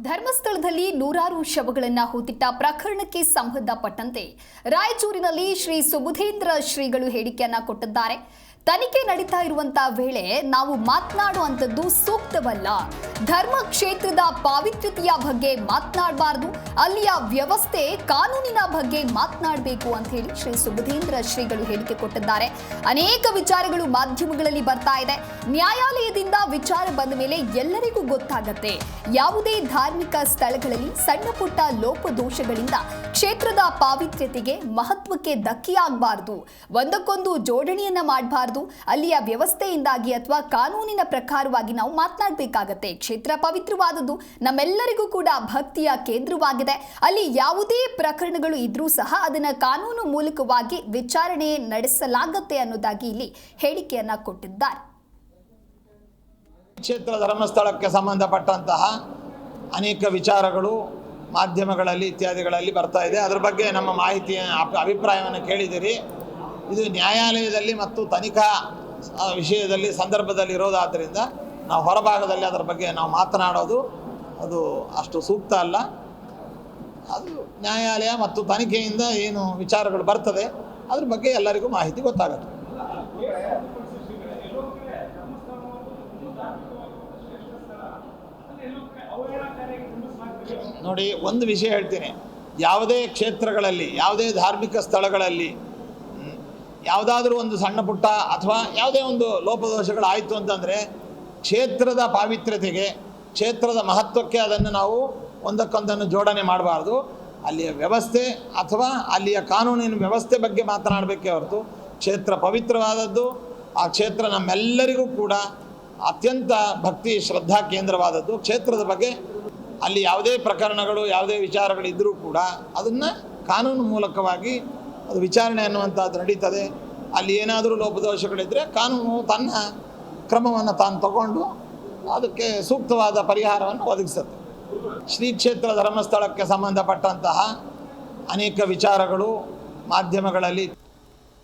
ಧರ್ಮಸ್ಥಳದಲ್ಲಿ ನೂರಾರು ಶವಗಳನ್ನು ಹೂತಿಟ್ಟ ಪ್ರಕರಣಕ್ಕೆ ಸಂಬಂಧಪಟ್ಟಂತೆ ರಾಯಚೂರಿನಲ್ಲಿ ಶ್ರೀ ಸುಬುಧೇಂದ್ರ ಶ್ರೀಗಳು ಹೇಳಿಕೆಯನ್ನ ಕೊಟ್ಟಿದ್ದಾರೆ. ತನಿಖೆ ನಡೀತಾ ಇರುವಂತಹ ವೇಳೆ ನಾವು ಮಾತನಾಡುವಂಥದ್ದು ಸೂಕ್ತವಲ್ಲ. ಧರ್ಮ ಕ್ಷೇತ್ರದ ಪಾವಿತ್ರ್ಯತೆಯ ಬಗ್ಗೆ ಮಾತನಾಡಬಾರ್ದು, ಅಲ್ಲಿಯ ವ್ಯವಸ್ಥೆ ಕಾನೂನಿನ ಬಗ್ಗೆ ಮಾತನಾಡಬೇಕು ಅಂತ ಹೇಳಿ ಶ್ರೀ ಸುಬುಧೇಂದ್ರ ಶ್ರೀಗಳು ಹೇಳಿಕೆ ಕೊಟ್ಟಿದ್ದಾರೆ. ಅನೇಕ ವಿಚಾರಗಳು ಮಾಧ್ಯಮಗಳಲ್ಲಿ ಬರ್ತಾ ಇದೆ. ನ್ಯಾಯಾಲಯದಿಂದ ವಿಚಾರ ಬಂದ ಮೇಲೆ ಎಲ್ಲರಿಗೂ ಗೊತ್ತಾಗತ್ತೆ. ಯಾವುದೇ ಧಾರ್ಮಿಕ ಸ್ಥಳಗಳಲ್ಲಿ ಸಣ್ಣ ಪುಟ್ಟ ಲೋಪದೋಷಗಳಿಂದ ಕ್ಷೇತ್ರದ ಪಾವಿತ್ರ್ಯತೆಗೆ ಮಹತ್ವಕ್ಕೆ ಧಕ್ಕೆಯಾಗಬಾರದು. ಒಂದಕ್ಕೊಂದು ಜೋಡಣೆಯನ್ನ ಮಾಡಬಾರದು. ಅಲ್ಲಿಯ ವ್ಯವಸ್ಥೆಯಿಂದಾಗಿ ಅಥವಾ ಕಾನೂನಿನ ಪ್ರಕಾರವಾಗಿ ನಾವು ಮಾತನಾಡಬೇಕಾಗತ್ತೆ. ಕ್ಷೇತ್ರ ಪವಿತ್ರವಾದದ್ದು. ನಮ್ಮೆಲ್ಲರಿಗೂ ಕೂಡ ಭಕ್ತಿಯ ಕೇಂದ್ರವಾಗಿದೆ. ಅಲ್ಲಿ ಯಾವುದೇ ಪ್ರಕರಣಗಳು ಇದ್ರೂ ಸಹ ಅದನ್ನು ಕಾನೂನು ಮೂಲಕವಾಗಿ ವಿಚಾರಣೆ ನಡೆಸಲಾಗುತ್ತೆ ಅನ್ನೋದಾಗಿ ಇಲ್ಲಿ ಹೇಳಿಕೆಯನ್ನ ಕೊಟ್ಟಿದ್ದಾರೆ. ಕ್ಷೇತ್ರ ಧರ್ಮಸ್ಥಳಕ್ಕೆ ಸಂಬಂಧಪಟ್ಟಂತಹ ಅನೇಕ ವಿಚಾರಗಳು ಮಾಧ್ಯಮಗಳಲ್ಲಿ ಇತ್ಯಾದಿಗಳಲ್ಲಿ ಬರ್ತಾ ಇದೆ. ಅದರ ಬಗ್ಗೆ ನಮ್ಮ ಮಾಹಿತಿಯ ಅಭಿಪ್ರಾಯವನ್ನು ಕೇಳಿದಿರಿ ಇದು ನ್ಯಾಯಾಲಯದಲ್ಲಿ ಮತ್ತು ತನಿಖಾ ವಿಷಯದಲ್ಲಿ, ಸಂದರ್ಭದಲ್ಲಿ ಇರೋದಾದ್ದರಿಂದ ನಾವು ಹೊರಭಾಗದಲ್ಲಿ ಅದರ ಬಗ್ಗೆ ನಾವು ಮಾತನಾಡೋದು ಅದು ಅಷ್ಟು ಸೂಕ್ತ ಅಲ್ಲ. ಅದು ನ್ಯಾಯಾಲಯ ಮತ್ತು ತನಿಖೆಯಿಂದ ಏನು ವಿಚಾರಗಳು ಬರ್ತದೆ, ಅದ್ರ ಬಗ್ಗೆ ಎಲ್ಲರಿಗೂ ಮಾಹಿತಿ ಗೊತ್ತಾಗುತ್ತೆ. ನೋಡಿ, ಒಂದು ವಿಷಯ ಹೇಳ್ತೀನಿ. ಯಾವುದೇ ಕ್ಷೇತ್ರಗಳಲ್ಲಿ, ಯಾವುದೇ ಧಾರ್ಮಿಕ ಸ್ಥಳಗಳಲ್ಲಿ ಯಾವುದಾದ್ರೂ ಒಂದು ಸಣ್ಣ ಪುಟ್ಟ ಅಥವಾ ಯಾವುದೇ ಒಂದು ಲೋಪದೋಷಗಳಾಯಿತು ಅಂತಂದರೆ ಕ್ಷೇತ್ರದ ಪಾವಿತ್ರ್ಯತೆಗೆ, ಕ್ಷೇತ್ರದ ಮಹತ್ವಕ್ಕೆ ಅದನ್ನು ನಾವು ಒಂದಕ್ಕೊಂದನ್ನು ಜೋಡಣೆ ಮಾಡಬಾರ್ದು. ಅಲ್ಲಿಯ ವ್ಯವಸ್ಥೆ ಅಥವಾ ಅಲ್ಲಿಯ ಕಾನೂನಿನ ವ್ಯವಸ್ಥೆ ಬಗ್ಗೆ ಮಾತನಾಡಬೇಕೇ ಹೊರತು ಕ್ಷೇತ್ರ ಪವಿತ್ರವಾದದ್ದು, ಆ ಕ್ಷೇತ್ರ ನಮ್ಮೆಲ್ಲರಿಗೂ ಕೂಡ ಅತ್ಯಂತ ಭಕ್ತಿ, ಶ್ರದ್ಧಾ ಕೇಂದ್ರವಾದದ್ದು. ಕ್ಷೇತ್ರದ ಬಗ್ಗೆ ಅಲ್ಲಿ ಯಾವುದೇ ಪ್ರಕರಣಗಳು, ಯಾವುದೇ ವಿಚಾರಗಳಿದ್ದರೂ ಕೂಡ ಅದನ್ನು ಕಾನೂನು ಮೂಲಕವಾಗಿ ಅದು ವಿಚಾರಣೆ ಅನ್ನುವಂಥದ್ದು ನಡೀತದೆ. ಅಲ್ಲಿ ಏನಾದರೂ ಲೋಪದೋಷಗಳಿದ್ದರೆ ಕಾನೂನು ತನ್ನ ಕ್ರಮವನ್ನು ತಾನು ತಗೊಂಡು ಅದಕ್ಕೆ ಸೂಕ್ತವಾದ ಪರಿಹಾರವನ್ನು ಒದಗಿಸುತ್ತೆ. ಶ್ರೀ ಕ್ಷೇತ್ರ ಧರ್ಮಸ್ಥಳಕ್ಕೆ ಸಂಬಂಧಪಟ್ಟಂತಹ ಅನೇಕ ವಿಚಾರಗಳು ಮಾಧ್ಯಮಗಳಲ್ಲಿ